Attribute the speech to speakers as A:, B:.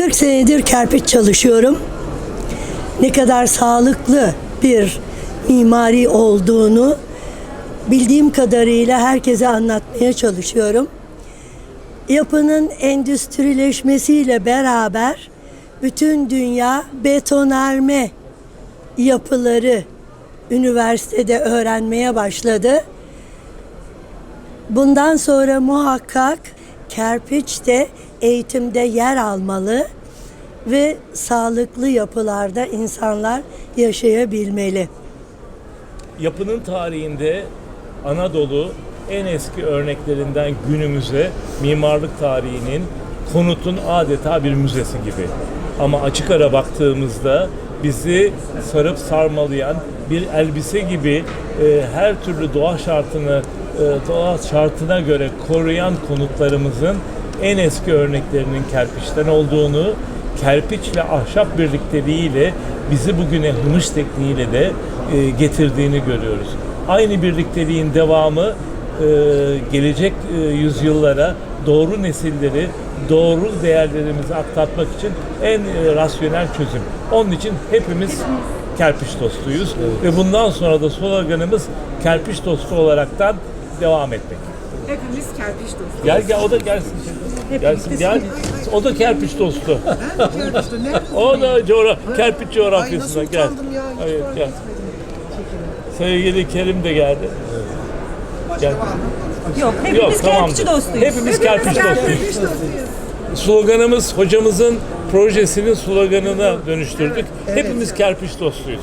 A: 40 senedir kerpiç çalışıyorum. Ne kadar sağlıklı bir mimari olduğunu bildiğim kadarıyla herkese anlatmaya çalışıyorum. Yapının endüstrileşmesiyle beraber bütün dünya betonarme yapıları üniversitede öğrenmeye başladı. Bundan sonra muhakkak kerpiç de eğitimde yer almalı ve sağlıklı yapılarda insanlar yaşayabilmeli.
B: Yapının tarihinde Anadolu en eski örneklerinden günümüze mimarlık tarihinin konutun adeta bir müzesi gibi. Ama açık ara baktığımızda bizi sarıp sarmalayan bir elbise gibi e, her türlü doğa şartını e, doğa şartına göre koruyan konutlarımızın en eski örneklerinin kerpiçten olduğunu, kerpiçle ahşap birlikteliğiyle bizi bugüne hımış tekniğiyle de e, getirdiğini görüyoruz. Aynı birlikteliğin devamı e, gelecek e, yüzyıllara doğru nesilleri, doğru değerlerimizi aktarmak için en e, rasyonel çözüm. Onun için hepimiz kerpiç dostuyuz ve bundan sonra da sloganımız kerpiç dostu olaraktan devam etmek.
C: Hepimiz kerpiç dostu.
B: Gel gel o da gelsin. Gelsin gel. O da kerpiç dostu. O da coğra kerpiç
D: nasıl
B: gel.
D: fark
B: gel. Sevgili Kerim de geldi. Gel.
C: Yok, hepimiz
B: Yok tamamdır.
C: kerpiççi dostuyuz.
B: Hepimiz kerpiç dostuyuz. Sloganımız hocamızın projesinin sloganına dönüştürdük. Hepimiz kerpiç dostuyuz.